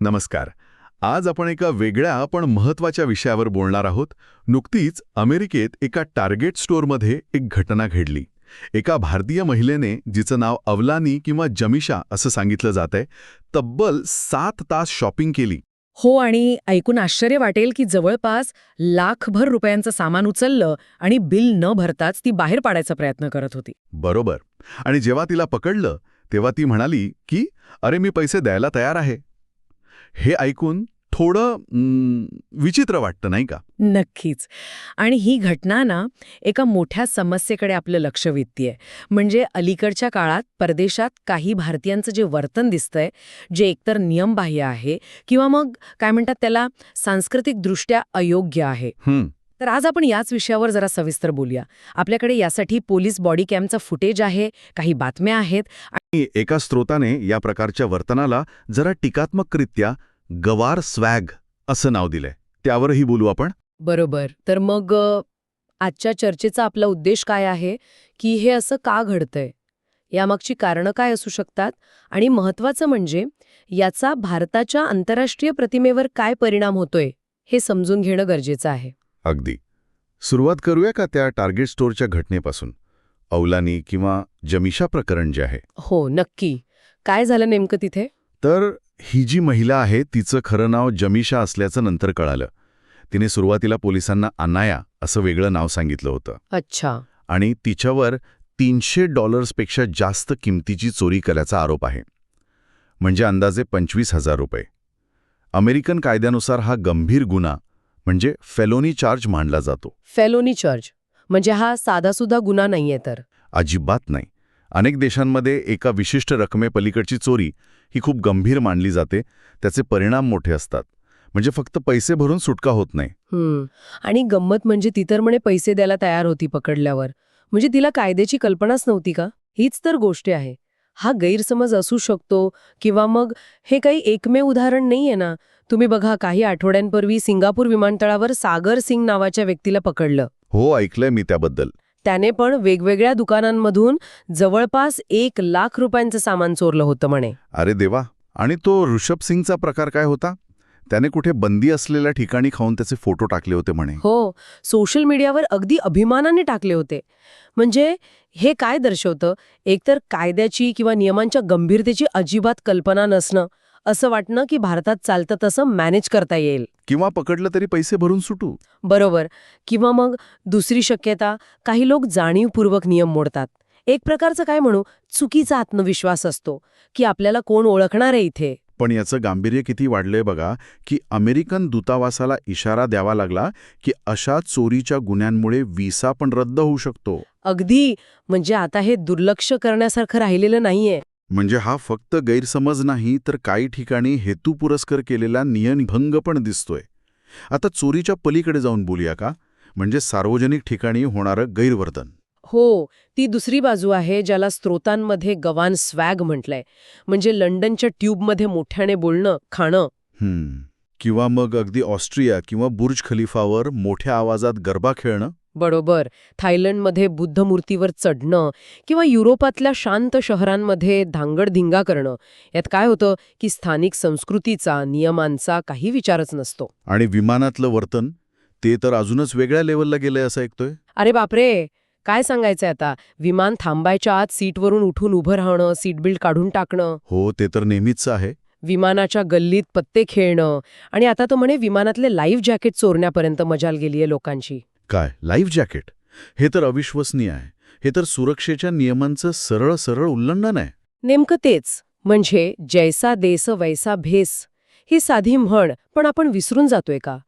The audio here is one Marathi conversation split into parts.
नमस्कार. आज आपण एका वेगळ्या पण महत्त्वाच्या विषयावर बोलणार आहोत. नुकतीच अमेरिकेत एका टार्गेट स्टोअरमध्ये एक घटना घडली. एका भारतीय महिलेने जिचं नाव अवलानी किंवा जमिशा असं सांगितलं जातंय तब्बल सात तास शॉपिंग केली. हो आणि ऐकून आश्चर्य वाटेल की जवळपास लाखभर रुपयांचं सामान उचललं आणि बिल न भरताच ती बाहेर पाडायचा प्रयत्न करत होती. बरोबर. आणि जेव्हा तिला पकडलं तेव्हा ती म्हणाली की अरे मी पैसे द्यायला तयार आहे. हे ऐकून थोडं विचित्र वाटतं नाही का? नक्कीच. आणि ही घटना ना एका मोठ्या समस्येकडे आपलं लक्ष वेधतीये. म्हणजे अलीकडच्या काळात परदेशात काही भारतीयांचं जे वर्तन दिसतंय जे एकतर नियमबाह्य आहे किंवा मग काय म्हणतात त्याला सांस्कृतिकदृष्ट्या अयोग्य आहे. हं, तर आज आपण याच विषयावर जरा सविस्तर बोलूया. आपल्याकडे यासाठी पोलीस बॉडी कॅमचं फुटेज आहे काही बातम्या आहेत आणि एका स्रोताने या प्रकारच्या वर्तनाला जरा टीकात्मकरित्या गवार स्वॅग असं नाव दिलंय. त्यावरही बोलू आपण. बरोबर. तर मग आजच्या चर्चेचा आपला उद्देश काय आहे? की हे असं का घडतंय? यामागची कारणं काय असू शकतात? आणि महत्वाचं म्हणजे याचा भारताच्या आंतरराष्ट्रीय प्रतिमेवर काय परिणाम होतोय हे समजून घेणं गरजेचं आहे. अगदी. सुरुवात करूया का त्या टार्गेट स्टोअरच्या घटनेपासून? औलानी किंवा जमिशा प्रकरण जे आहे? हो नक्की. काय झालं नेमकं तिथे? तर ही जी महिला आहे तिचं खरं नाव जमिशा असल्याचं नंतर कळालं. तिने सुरुवातीला पोलिसांना अनाया असं वेगळं नाव सांगितलं होतं. अच्छा. आणि तिच्यावर तीनशे डॉलर्सपेक्षा जास्त किमतीची चोरी केल्याचा आरोप आहे. म्हणजे अंदाजे पंचवीस हजार रुपये. अमेरिकन कायद्यानुसार हा गंभीर गुन्हा म्हणजे फेलोनी चार्ज मानला जातो. फेलोनी चर्च म्हणजे हा साधासुद्धा गुन्हा नाहीये तर. अजिबात नाही. अनेक देशांमध्ये एका विशिष्ट रकमेपलीकडची चोरी ही खूप गंभीर मानली जाते. त्याचे परिणाम मोठे असतात. म्हणजे फक्त पैसे भरून सुटका होत नाही. आणि गंमत म्हणजे ती तर म्हणे पैसे द्यायला तयार होती पकडल्यावर. म्हणजे तिला कायद्याची कल्पनाच नव्हती का? हीच तर गोष्ट आहे. हा गैरसमज असू शकतो किंवा मग हे काही एकमेव उदाहरण नाहीये ना? तुम्ही बघा काही आठवड्यांपूर्वी सिंगापूर विमानतळावर सागर सिंग नावाच्या व्यक्तीला पकडलं. हो ऐकलंय मी त्याबद्दल. त्याने पण वेगवेगळ्या दुकानांमधून जवळपास एक लाख रुपयांचं सामान चोरलं होतं म्हणे. अरे देवा! आणि तो ऋषभ सिंगचा प्रकार काय होता? त्याने कुठे बंदी असलेल्या ठिकाणी खाऊन त्याचे फोटो टाकले होते म्हणे. हो सोशल मीडियावर अगदी अभिमानाने टाकले होते. म्हणजे हे काय दर्शवतं? एकतर कायद्याची किंवा नियमांच्या गंभीरतेची अजिबात कल्पना नसणं असं वाटणं की भारतात चालतं तसं मॅनेज करता येईल. किंवा पकडलं तरी पैसे भरून सुटू. बरोबर. किंवा मग दुसरी शक्यता काही लोक जाणीवपूर्वक नियम मोडतात. एक प्रकारचं काय म्हणू? चुकीचा आत्मविश्वास असतो की आपल्याला कोण ओळखणार आहे इथे? पण याचं गांभीर्य किती वाढलंय बघा की अमेरिकन दूतावासाला इशारा द्यावा लागला की अशा चोरीच्या गुन्ह्यांमुळे व्हिसा पण रद्द होऊ शकतो. अगदी. म्हणजे आता हे दुर्लक्ष करण्यासारखं राहिलेलं नाहीये. म्हणजे हा फक्त गैरसमज नाही तर काही ठिकाणी हेतू पुरस्कर केलेला नियमभंग पण दिसतोय. आता चोरीच्या पलीकडे जाऊन बोलूया का? म्हणजे सार्वजनिक ठिकाणी होणारं गैरवर्तन. हो ती दुसरी बाजू आहे ज्याला स्त्रोतांमध्ये गवान स्वॅग म्हटलंय. म्हणजे लंडनच्या ट्यूबमध्ये मोठ्याने बोलणं खाणं. किंवा मग अगदी ऑस्ट्रिया किंवा बुर्ज खलिफावर मोठ्या आवाजात गरबा खेळणं? बरोबर. थायलंडमध्ये बुद्धमूर्तीवर चढणं किंवा युरोपातल्या शांत शहरांमध्ये धांगडधिंगा करणं. यात काय होतं की स्थानिक संस्कृतीचा नियमांचा काही विचारच नसतो. आणि विमानातलं वर्तन? ते तर अजूनच वेगळ्या लेवलला गेलंय असं ऐकतोय? अरे बापरे! काय सांगायचंय आता? विमान थांबायच्या आत सीटवरून उठून उभं राहणं सीट बेल्ट काढून टाकणं. हो ते तर नेहमीच आहे. विमानाच्या गल्लीत पत्ते खेळणं. आणि आता तर म्हणे विमानातले लाईव्ह जॅकेट चोरण्यापर्यंत मजाल गेलीये लोकांची. काय? Live jacket? हे तर अविश्वसनीय आहे. हे तर सुरक्षेच्या नियमांचं सरळ सरळ उल्लंघन आहे. नेमकं तेच. म्हणजे जैसा देस वैसा भेस. ही साधी म्हण पण आपण विसरून जातोय का?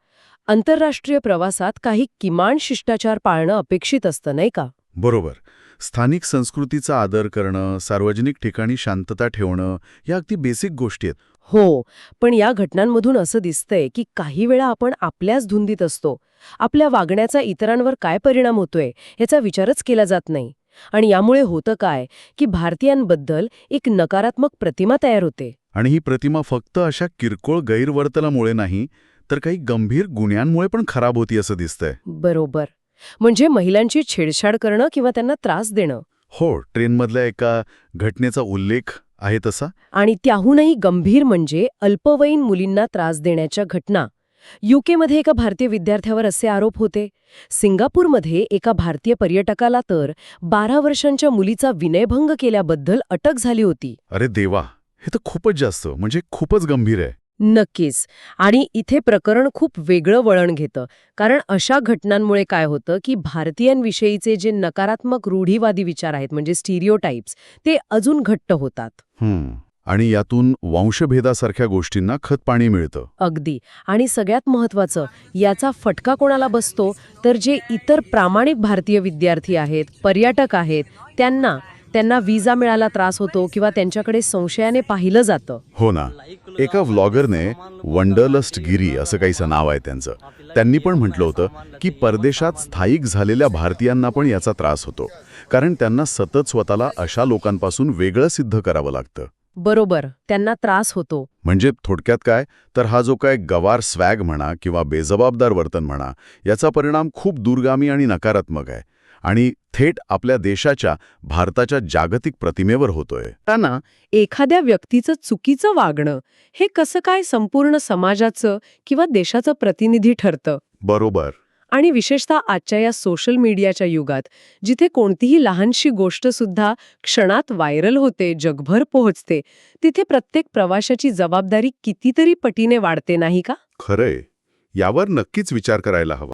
आंतरराष्ट्रीय प्रवासात काही किमान शिष्टाचार पाळणं अपेक्षित असतं नाही का? बरोबर. स्थानिक संस्कृतीचा आदर करणं सार्वजनिक ठिकाणी शांतता ठेवणं या अगदी बेसिक गोष्टी आहेत. हो पण या घटनांमधून असं दिसतंय की काही वेळा आपण आपल्याच धुंदीत असतो. आपल्या वागण्याचा इतरांवर काय परिणाम होतोय याचा विचारच केला जात नाही. आणि यामुळे होतं काय की भारतीयांबद्दल एक नकारात्मक प्रतिमा तयार होते. आणि ही प्रतिमा फक्त अशा किरकोळ गैरवर्तनामुळे नाही तर काही गंभीर गुन्ह्यांमुळे पण खराब होती असं दिसतंय. बरोबर. म्हणजे महिलांची छेडछाड करणं किंवा त्यांना त्रास देणं? हो ट्रेनमधल्या एका घटनेचा उल्लेख आहे तसा. आणि त्याहूनही गंभीर म्हणजे अल्पवयीन मुलींना त्रास देण्याच्या घटना. युकेमध्ये एका भारतीय विद्यार्थ्यावर असे आरोप होते. सिंगापूरमध्ये एका भारतीय पर्यटकाला तर बारा वर्षांच्या मुलीचा विनयभंग केल्याबद्दल अटक झाली होती. अरे देवा हे तर खूपच जास्त म्हणजे खूपच गंभीर आहे. नक्कीच. आणि इथे प्रकरण खूप वेगळं वळण घेतं. कारण अशा घटनांमुळे काय होतं की भारतीयांविषयीचे जे नकारात्मक रूढीवादी विचार आहेत म्हणजे स्टिरिओटाईप्स ते अजून घट्ट होतात. हम्म. आणि यातून वंशभेदासारख्या गोष्टींना खतपाणी मिळतं. अगदी. आणि सगळ्यात महत्वाचं याचा फटका कोणाला बसतो? तर जे इतर प्रामाणिक भारतीय विद्यार्थी आहेत पर्यटक आहेत त्यांना. त्यांना विजा मिळायला त्रास होतो किंवा त्यांच्याकडे संशयाने पाहिलं जातं. हो ना. एका व्लॉगरने वंडरलस्ट गिरी असं काहीसं नाव आहे त्यांचं. त्यांनी पण म्हटलं होतं की परदेशात स्थायिक झालेल्या भारतीयांना पण याचा त्रास होतो. कारण त्यांना सतत स्वतःला अशा लोकांपासून वेगळं सिद्ध करावं लागतं. बरोबर. त्यांना त्रास होतो. म्हणजे थोडक्यात काय? तर हा जो काय गवार स्वॅग म्हणा किंवा बेजबाबदार वर्तन म्हणा याचा परिणाम खूप दूरगामी आणि नकारात्मक आहे. आणि थेट आपल्या देशाच्या भारताच्या जागतिक प्रतिमेवर होतोय. ना एखाद्या व्यक्तीचं चुकीचं वागणं हे कसं काय संपूर्ण समाजाचं किंवा देशाचं प्रतिनिधी ठरतं? बरोबर. आणि विशेषतः आजच्या या सोशल मीडियाच्या युगात जिथे कोणतीही लहानशी गोष्ट सुद्धा क्षणात व्हायरल होते जगभर पोहोचते तिथे प्रत्येक प्रवाशाची जबाबदारी कितीतरी पटीने वाढते नाही का? खरंय. यावर नक्कीच विचार करायला हवा.